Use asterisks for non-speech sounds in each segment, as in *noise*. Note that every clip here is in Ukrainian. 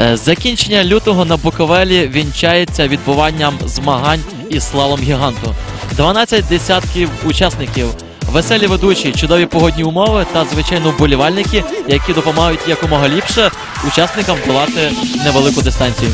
Е, Закінчення лютого на Буковелі вінчається відбуванням змагань із слалом гіганту. 12 десятків учасників, веселі ведучі, чудові погодні умови та звичайно вболівальники, які допомагають якомога ліпше учасникам долати невелику дистанцію.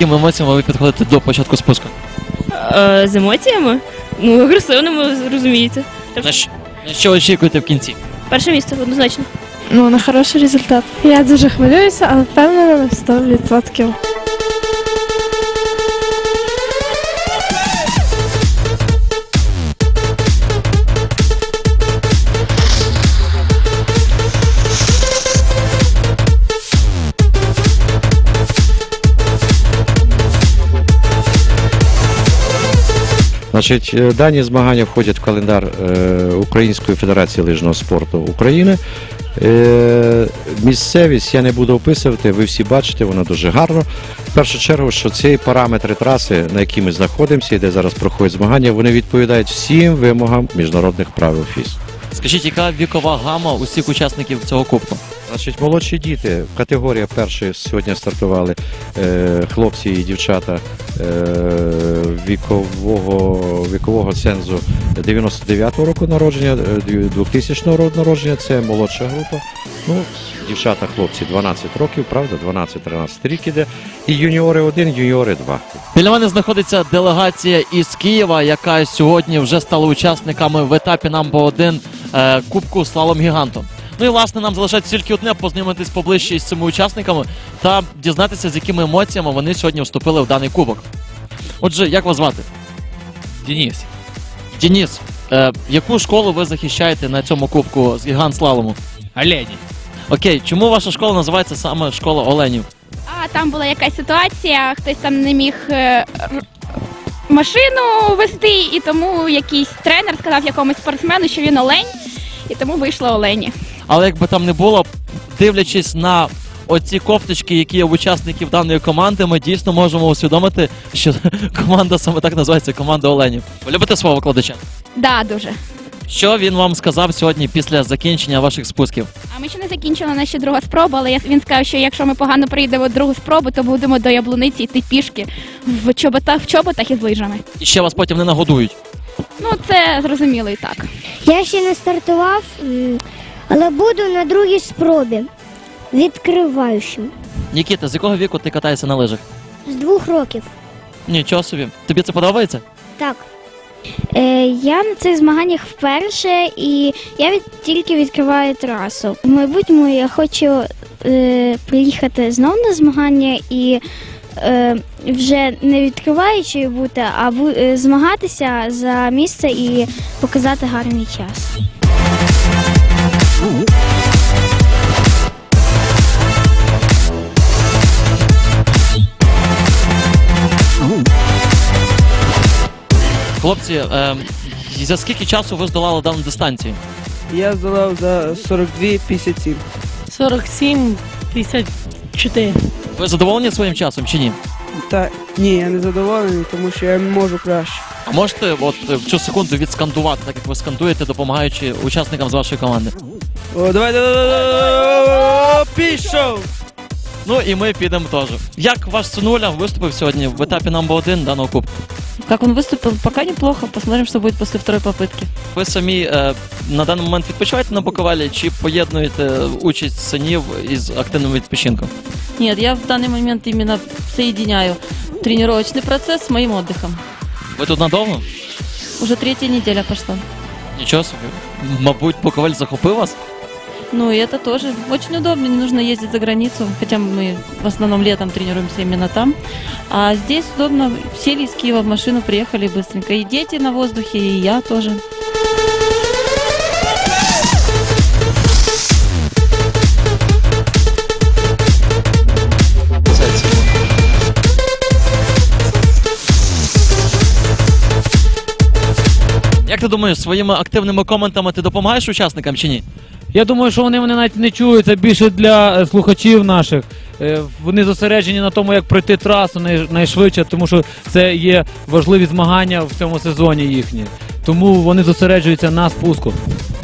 Якими емоціями ви підходите до початку спуску? Е, з емоціями? Ну, агресивними, розумієте. На що, на що очікуєте в кінці? Перше місце, однозначно. Ну, на хороший результат. Я дуже хвилююся, але впевнена на 100%. Значить, е, дані змагання входять в календар е, Української Федерації лижного спорту України. Е, місцевість я не буду описувати, ви всі бачите, вона дуже гарно. В першу чергу, що ці параметри траси, на якій ми знаходимося, і де зараз проходять змагання, вони відповідають всім вимогам міжнародних правил ФІС. Скажіть, яка вікова гама усіх учасників цього кубку? Значить, молодші діти, категорія першої сьогодні стартували е, хлопці і дівчата е, вікового, вікового цензу 99-го року народження, е, 2000 року народження, це молодша група. Ну, дівчата, хлопці 12 років, правда, 12-13 рік іде. І юніори 1, юніори 2. Біля мене знаходиться делегація із Києва, яка сьогодні вже стала учасниками в етапі намбо 1 е, Кубку Слалом Гігантом. Ну і власне нам залишається тільки одне познайомитись поближче із цими учасниками та дізнатися, з якими емоціями вони сьогодні вступили в даний кубок. Отже, як вас звати? Денис. Дініс, е, яку школу ви захищаєте на цьому кубку з гігант слалому? Олені. Окей, чому ваша школа називається саме школа Оленів? А там була якась ситуація, хтось там не міг е, р- машину вести, і тому якийсь тренер сказав якомусь спортсмену, що він олень, і тому вийшло олені. Але якби там не було, дивлячись на оці кофточки, які є в учасників даної команди, ми дійсно можемо усвідомити, що *laughs* команда саме так називається команда Оленів. Ви любите свого викладача? Да, дуже. Що він вам сказав сьогодні після закінчення ваших спусків? А ми ще не закінчили наша друга спроба, але я- він сказав, що якщо ми погано прийдемо другу спробу, то будемо до яблуниці йти пішки в чоботах, в чоботах із лижами. І ще вас потім не нагодують. Ну це зрозуміло і так. Я ще не стартував, м, але буду на другій спробі. Відкриваючим. Нікіта, з якого віку ти катаєшся на лижах? З двох років. Нічого собі. Тобі це подобається? Так. Е, я на цих змаганнях вперше і я від, тільки відкриваю трасу. В майбутньому я хочу е, приїхати знову на змагання і е, вже не відкриваючою бути, а бу, е, змагатися за місце і показати гарний час. Хлопці, е, за скільки часу ви здолали дану дистанцію? Я здолав за 42-57. 47, 54. Ви задоволені своїм часом чи ні? Та ні, я не задоволений, тому що я можу краще. А можете от е, в цю секунду відскандувати, так як ви скандуєте, допомагаючи учасникам з вашої команди? О, давай, давай, давай, давай, пішов! Ну і ми підемо теж. Як ваш синуля виступив сьогодні в етапі номер 1 даного кубку? Как он выступил, пока неплохо. Посмотрим, что будет после второй попытки. Ви самі е, на даний момент відпочиваєте на Буковелі чи поєднуєте участь синів із активним відпочинком? Нет, я в данный момент именно соединяю тренировочный процесс с моим отдыхом. Ви тут надовго? Уже третья неделя пошла. Нічого собі. Мабуть, Буковель захопив вас? Ну и это тоже очень удобно, не нужно ездить за границу, хотя мы в основном летом тренируемся именно там. А здесь удобно, сели из Киева в машину, приехали быстренько. И дети на воздухе, и я тоже. Як ти думаєш, своїми активними коментами ти допомагаєш учасникам чи ні? Я думаю, що вони мене навіть не чують. Це більше для е, слухачів наших. Е, Вони зосереджені на тому, як пройти трасу най- найшвидше, тому що це є важливі змагання в цьому сезоні їхні. Тому вони зосереджуються на спуску.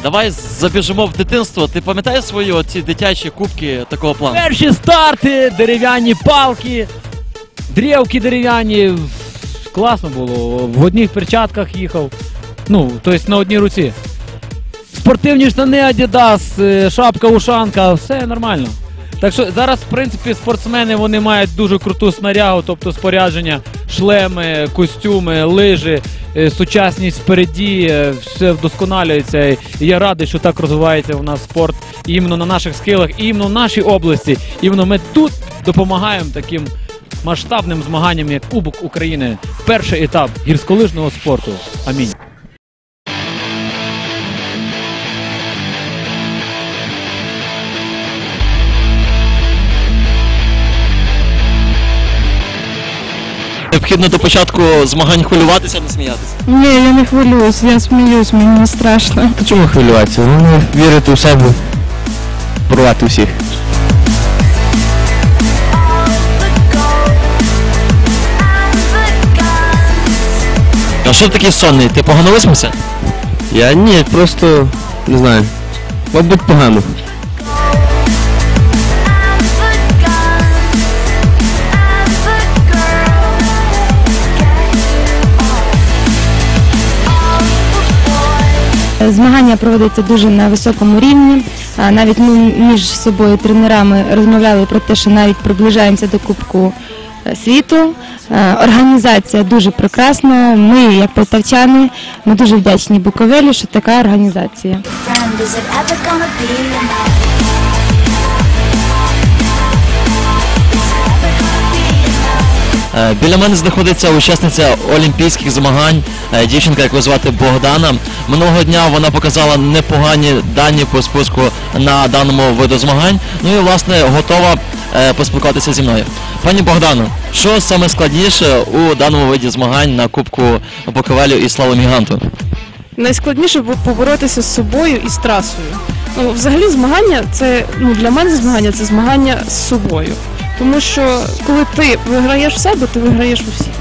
Давай забіжимо в дитинство. Ти пам'ятаєш свої оці дитячі кубки такого плану? Перші старти, дерев'яні палки, дрівки дерев'яні. Класно було. В одних перчатках їхав. Ну, тобто на одній руці. Спортивні штани Adidas, е, шапка, ушанка, все нормально. Так що зараз, в принципі, спортсмени вони мають дуже круту снарягу, тобто спорядження, шлеми, костюми, лижі, е, сучасність впереді, е, все вдосконалюється. І я радий, що так розвивається у нас спорт іменно на наших скилах, іменно в нашій області. Іменно ми тут допомагаємо таким масштабним змаганням, як Кубок України. Перший етап гірськолижного спорту. Амінь. Необхідно до початку змагань хвилюватися, не сміятися. Ні, я не хвилююсь, я сміюсь, мені не страшно. Чому хвилюватися? Головне вірити в себе, порвати всіх. А що ти такий сонний? Ти погано виспався? Я ні, просто не знаю. Мабуть, погано. Змагання проводяться дуже на високому рівні. Навіть ми між собою тренерами розмовляли про те, що навіть приближаємося до Кубку е, світу. Е, Організація дуже прекрасна. Ми, як полтавчани, ми дуже вдячні Буковелі, що така організація. Біля мене знаходиться учасниця олімпійських змагань, е, дівчинка, яку звати Богдана. Минулого дня вона показала непогані дані по спуску на даному виду змагань. Ну і власне готова е, поспілкуватися зі мною. Пані Богдано, що саме складніше у даному виді змагань на Кубку Буковелю і Славом Гіганту? Найскладніше поборотися з собою і з трасою. Ну, взагалі, змагання це ну для мене змагання це змагання з собою. Тому що коли ти виграєш в себе, ти виграєш у всіх.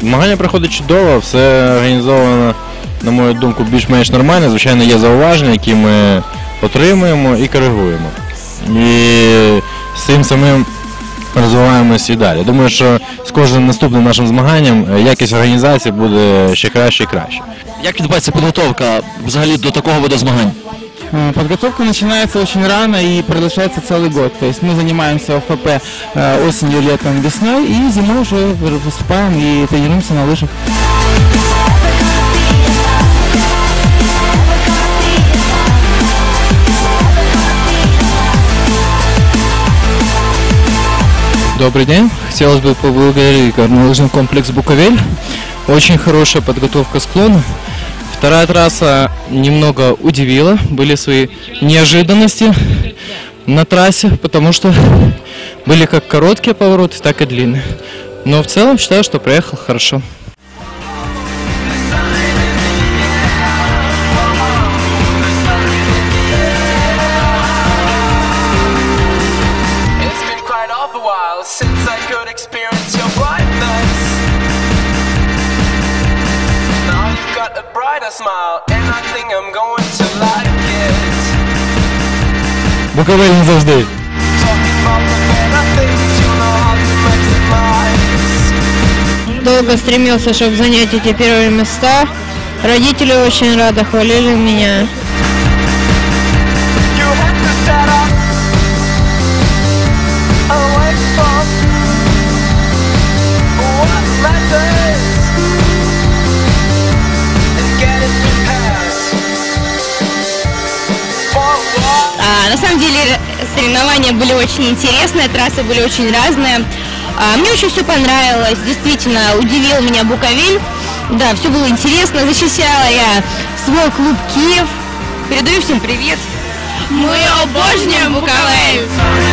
Змагання проходить чудово, все організовано, на мою думку, більш-менш нормально. Звичайно, є зауваження, які ми отримуємо і коригуємо. І з цим самим розвиваємося і далі. Думаю, що з кожним наступним нашим змаганням е, якість організації буде ще краще і краще. Як відбувається підготовка взагалі до такого виду змагань? Э, Подготовка начинается очень рано и продолжается целый год. То есть мы занимаемся ОФП э, осенью, летом, весной и зимой уже вы- выступаем и тренируемся на лыжах. Добрый день. Хотелось бы поблагодарить горнолыжный комплекс «Буковель». Очень хорошая подготовка склона. Вторая трасса немного удивила. Были свои неожиданности на трассе, потому что были как короткие повороты, так и длинные. Но в целом считаю, что проехал хорошо. Smile, and I think I'm going to like it. Буковель не завжди. Долго стремился, чтобы занять эти первые места. Родители очень рады, хвалили меня. На самом деле соревнования были очень интересные, трассы были очень разные. А, мне очень все понравилось, действительно удивил меня Буковель. Да, все было интересно, защищала я свой клуб Киев. Передаю всем привет. Ми обожнюємо Буковель!